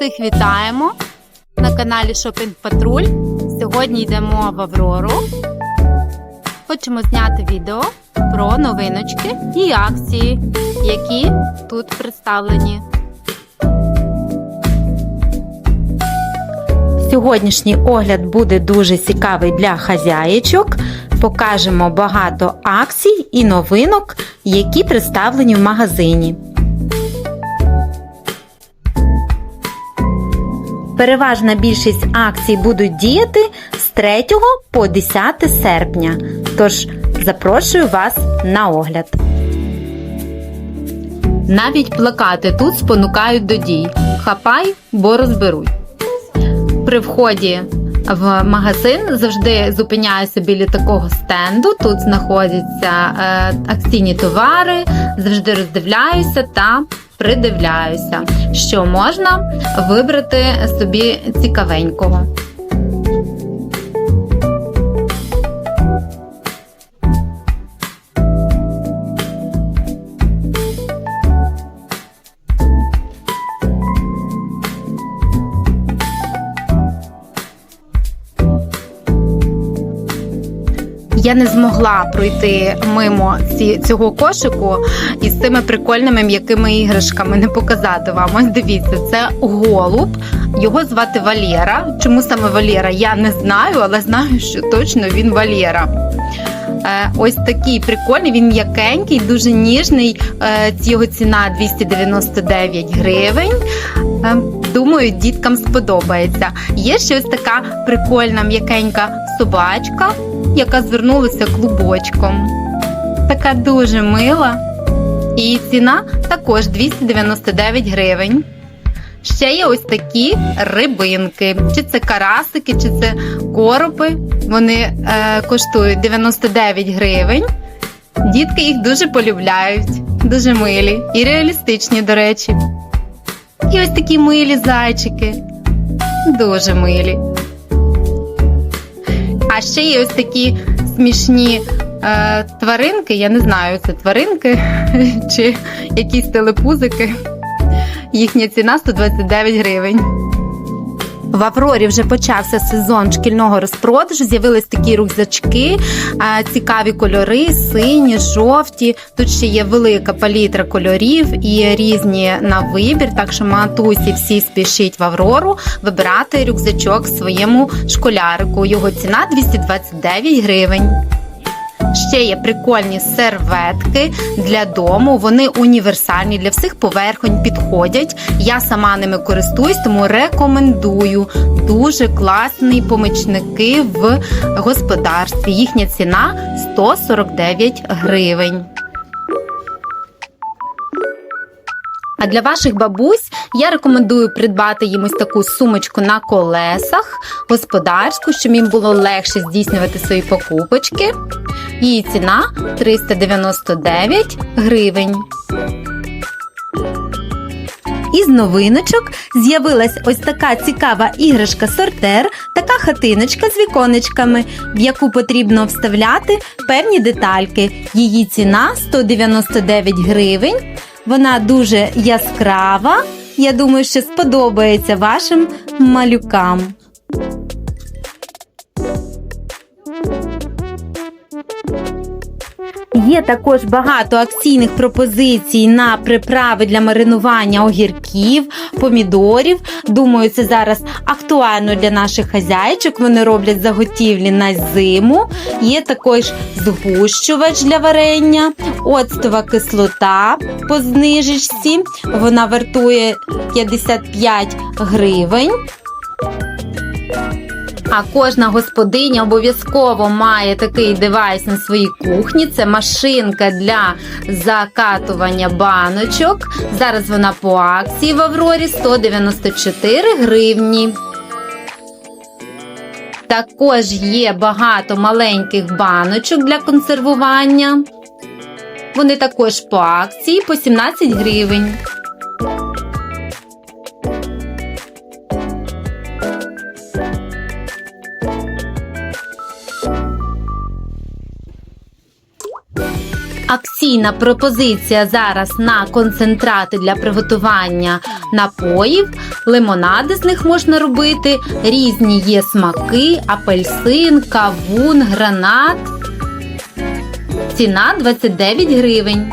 Всіх вітаємо на каналі Шопінг Патруль. Сьогодні йдемо в Аврору. Хочемо зняти відео про новиночки і акції, які тут представлені. Сьогоднішній огляд буде дуже цікавий для хазяєчок. Покажемо багато акцій і новинок, які представлені в магазині. Переважна більшість акцій будуть діяти з 3 по 10 серпня. Тож запрошую вас на огляд. Навіть плакати тут спонукають до дій. Хапай, бо розберуть. При вході в магазин завжди зупиняюся біля такого стенду. Тут знаходяться е, акційні товари, завжди роздивляюся та придивляюся, що можна вибрати собі цікавенького. Я не змогла пройти мимо ці, цього кошику із цими прикольними м'якими іграшками. Не показати вам. Ось дивіться, це голуб. Його звати Валєра. Чому саме Валєра? Я не знаю, але знаю, що точно він Валєра. Е, Ось такий прикольний, він м'якенький, дуже ніжний. Е, Його ціна 299 гривень. Е, Думаю, діткам сподобається. Є ще ось така прикольна м'якенька собачка, яка звернулася клубочком. Така дуже мила. І ціна також 299 гривень. Ще є ось такі рибинки. Чи це карасики, чи це коропи. Вони е, коштують 99 гривень. Дітки їх дуже полюбляють, дуже милі і реалістичні, до речі. І ось такі милі зайчики. Дуже милі. А ще є ось такі смішні е, тваринки. Я не знаю, це тваринки чи якісь телепузики. Їхня ціна 129 гривень. В Аврорі вже почався сезон шкільного розпродажу. З'явились такі рюкзачки, цікаві кольори, сині, жовті. Тут ще є велика палітра кольорів і різні на вибір. Так що матусі всі спішіть в Аврору вибирати рюкзачок своєму школярику. Його ціна 229 гривень. Ще є прикольні серветки для дому. Вони універсальні для всіх поверхонь підходять. Я сама ними користуюсь, тому рекомендую. Дуже класні помічники в господарстві. Їхня ціна 149 гривень. А для ваших бабусь я рекомендую придбати їм ось таку сумочку на колесах, господарську, щоб їм було легше здійснювати свої покупочки. Її ціна 399 гривень. Із новиночок з'явилась ось така цікава іграшка-сортер, така хатиночка з віконечками, в яку потрібно вставляти певні детальки. Її ціна 199 гривень. Вона дуже яскрава. Я думаю, що сподобається вашим малюкам. Є також багато акційних пропозицій на приправи для маринування огірків, помідорів. Думаю, це зараз актуально для наших хазяйчик. Вони роблять заготівлі на зиму. Є також згущувач для варення, оцтова кислота по знижечці. Вона вартує 55 гривень. А кожна господиня обов'язково має такий девайс на своїй кухні. Це машинка для закатування баночок. Зараз вона по акції в Аврорі 194 гривні. Також є багато маленьких баночок для консервування. Вони також по акції по 17 гривень. Акційна пропозиція зараз на концентрати для приготування напоїв, лимонади з них можна робити, різні є смаки, апельсин, кавун, гранат. Ціна 29 гривень.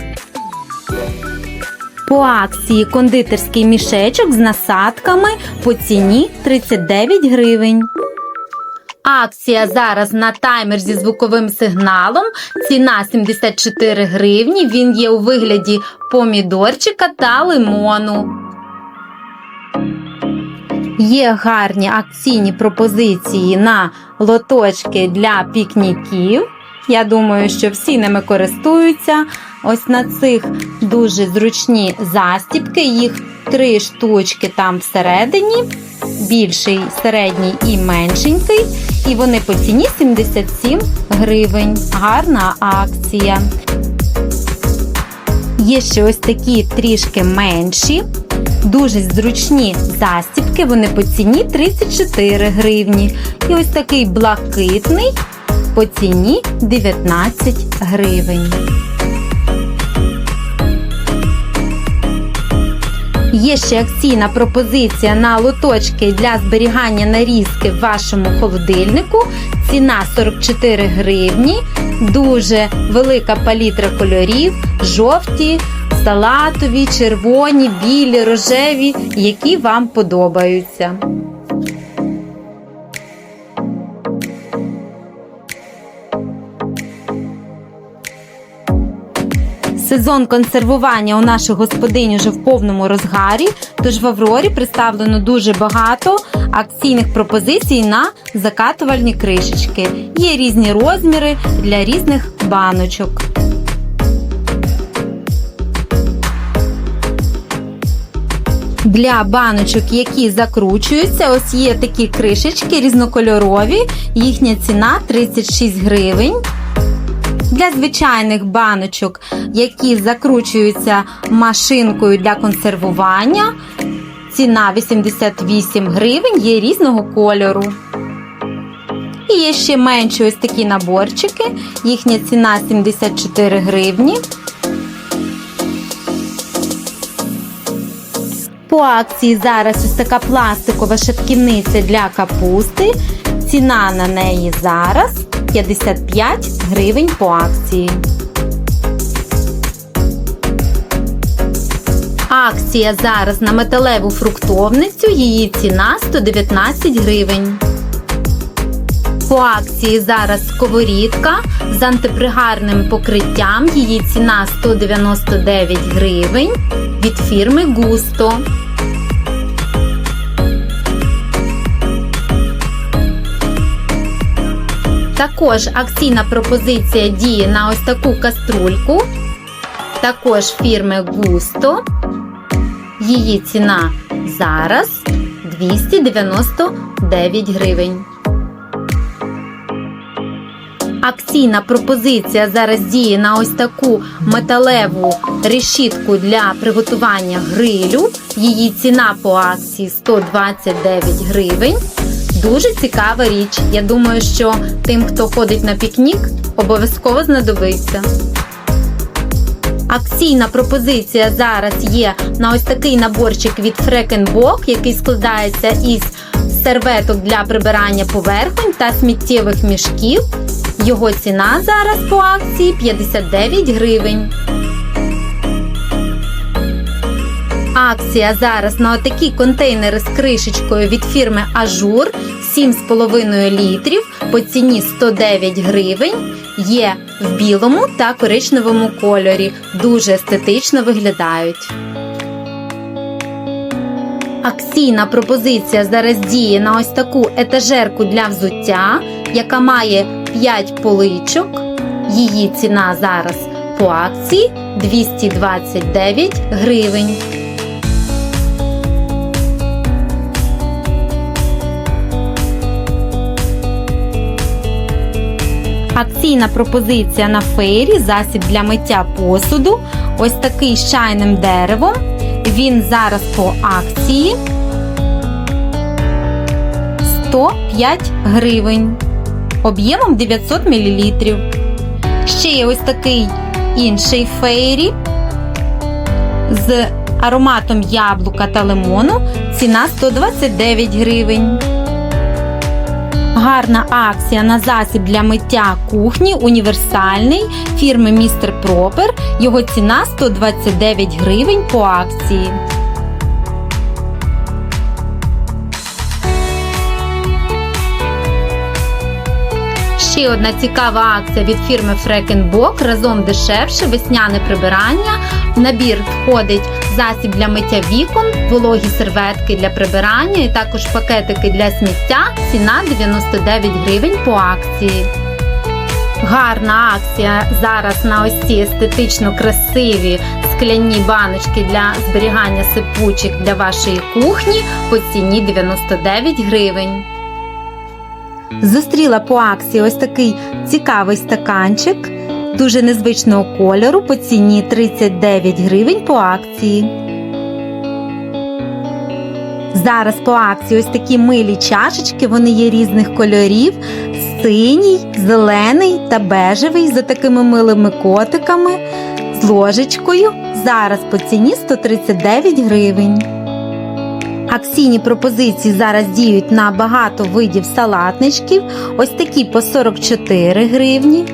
По акції кондитерський мішечок з насадками по ціні 39 гривень. Акція зараз на таймер зі звуковим сигналом. Ціна 74 гривні. Він є у вигляді помідорчика та лимону. Є гарні акційні пропозиції на лоточки для пікніків. Я думаю, що всі ними користуються. Ось на цих дуже зручні застіпки. Їх три штучки там всередині. Більший, середній і меншенький. І вони по ціні 77 гривень. Гарна акція. Є ще ось такі трішки менші, дуже зручні застібки, Вони по ціні 34 гривні. І ось такий блакитний по ціні 19 гривень. Є ще акційна пропозиція на лоточки для зберігання нарізки в вашому холодильнику. Ціна 44 гривні, дуже велика палітра кольорів, жовті, салатові, червоні, білі, рожеві, які вам подобаються. Сезон консервування у наших господинь уже в повному розгарі, тож в Аврорі представлено дуже багато акційних пропозицій на закатувальні кришечки. Є різні розміри для різних баночок. Для баночок, які закручуються, ось є такі кришечки різнокольорові. Їхня ціна 36 гривень. Для звичайних баночок, які закручуються машинкою для консервування, ціна 88 гривень, є різного кольору. І є ще менші ось такі наборчики, їхня ціна 74 гривні. По акції зараз ось така пластикова шатківниця для капусти. Ціна на неї зараз 55 гривень по акції. Акція зараз на металеву фруктовницю. Її ціна 119 гривень. По акції зараз сковорідка з антипригарним покриттям. Її ціна 199 гривень від фірми Густо. Також акційна пропозиція діє на ось таку каструльку. Також фірми Густо. Її ціна зараз 299 гривень. Акційна пропозиція зараз діє на ось таку металеву решітку для приготування грилю. Її ціна по акції 129 гривень. Дуже цікава річ. Я думаю, що тим, хто ходить на пікнік, обов'язково знадобиться. Акційна пропозиція зараз є на ось такий наборчик від Фрекенбок, який складається із серветок для прибирання поверхонь та сміттєвих мішків. Його ціна зараз по акції 59 гривень. Акція зараз на отакі контейнери з кришечкою від фірми Ажур 7,5 літрів по ціні 109 гривень. Є в білому та коричневому кольорі. Дуже естетично виглядають. Акційна пропозиція зараз діє на ось таку етажерку для взуття, яка має 5 поличок. Її ціна зараз по акції 229 гривень. Акційна пропозиція на фейрі засіб для миття посуду. Ось такий з чайним деревом. Він зараз по акції 105 гривень. Об'ємом 900 мл. Ще є ось такий інший фейрі з ароматом яблука та лимону ціна 129 гривень. Гарна акція на засіб для миття кухні універсальний фірми Містер Пропер. Його ціна 129 гривень по акції. Ще одна цікава акція від фірми Фрекенбок разом дешевше весняне прибирання. В набір входить засіб для миття вікон, вологі серветки для прибирання і також пакетики для сміття. Ціна 99 гривень по акції. Гарна акція зараз на ось ці естетично красиві скляні баночки для зберігання сипучих для вашої кухні по ціні 99 гривень. Зустріла по акції ось такий цікавий стаканчик дуже незвичного кольору по ціні 39 гривень по акції. Зараз по акції ось такі милі чашечки, вони є різних кольорів: синій, зелений та бежевий за такими милими котиками з ложечкою. Зараз по ціні 139 гривень. Акційні пропозиції зараз діють на багато видів салатничків. Ось такі по 44 гривні.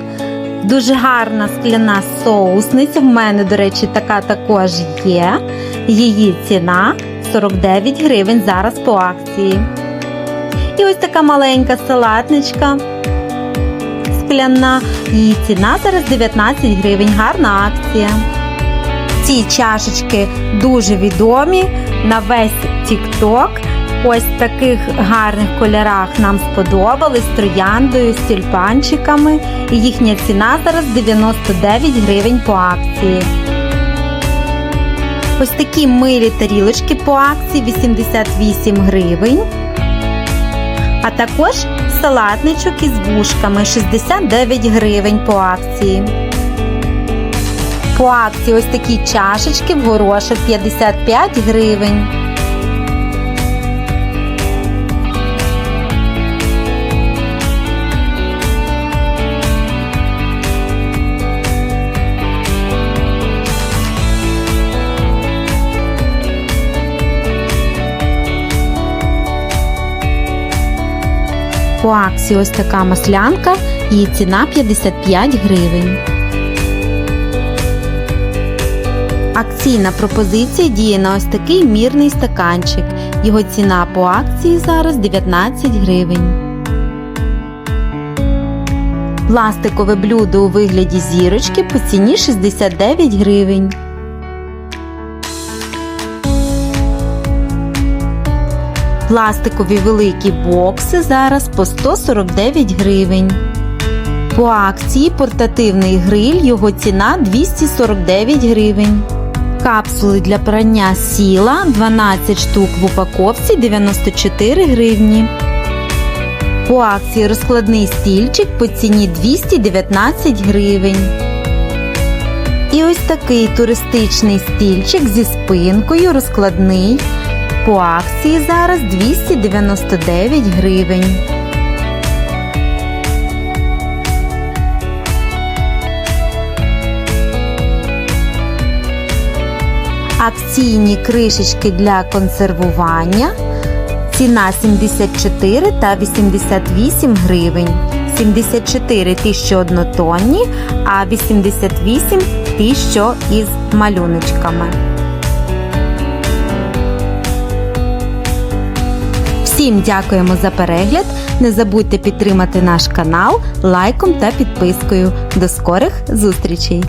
Дуже гарна скляна соусниця. В мене, до речі, така також є. Її ціна 49 гривень зараз по акції. І ось така маленька салатничка. Скляна. Її ціна зараз 19 гривень. Гарна акція. Ці чашечки дуже відомі на весь TikTok. Ось таких гарних кольорах нам сподобались трояндою, з тюльпанчиками. І їхня ціна зараз 99 гривень по акції. Ось такі милі тарілочки по акції 88 гривень. А також салатничок із вушками 69 гривень по акції. По акції ось такі чашечки в горошок 55 гривень. По акції ось така маслянка, її ціна 55 гривень. Акційна пропозиція діє на ось такий мірний стаканчик. Його ціна по акції зараз 19 гривень. Пластикове блюдо у вигляді зірочки по ціні 69 гривень. Пластикові великі бокси зараз по 149 гривень. По акції портативний гриль, його ціна 249 гривень. Капсули для прання сіла 12 штук в упаковці 94 гривні. По акції розкладний стільчик по ціні 219 гривень. І ось такий туристичний стільчик зі спинкою розкладний. По акції зараз 299 гривень. Акційні кришечки для консервування. Ціна 74 та 88 гривень. 74 ті, що однотонні, а 88 ті, із малюночками. Всім дякуємо за перегляд. Не забудьте підтримати наш канал лайком та підпискою. До скорих зустрічей!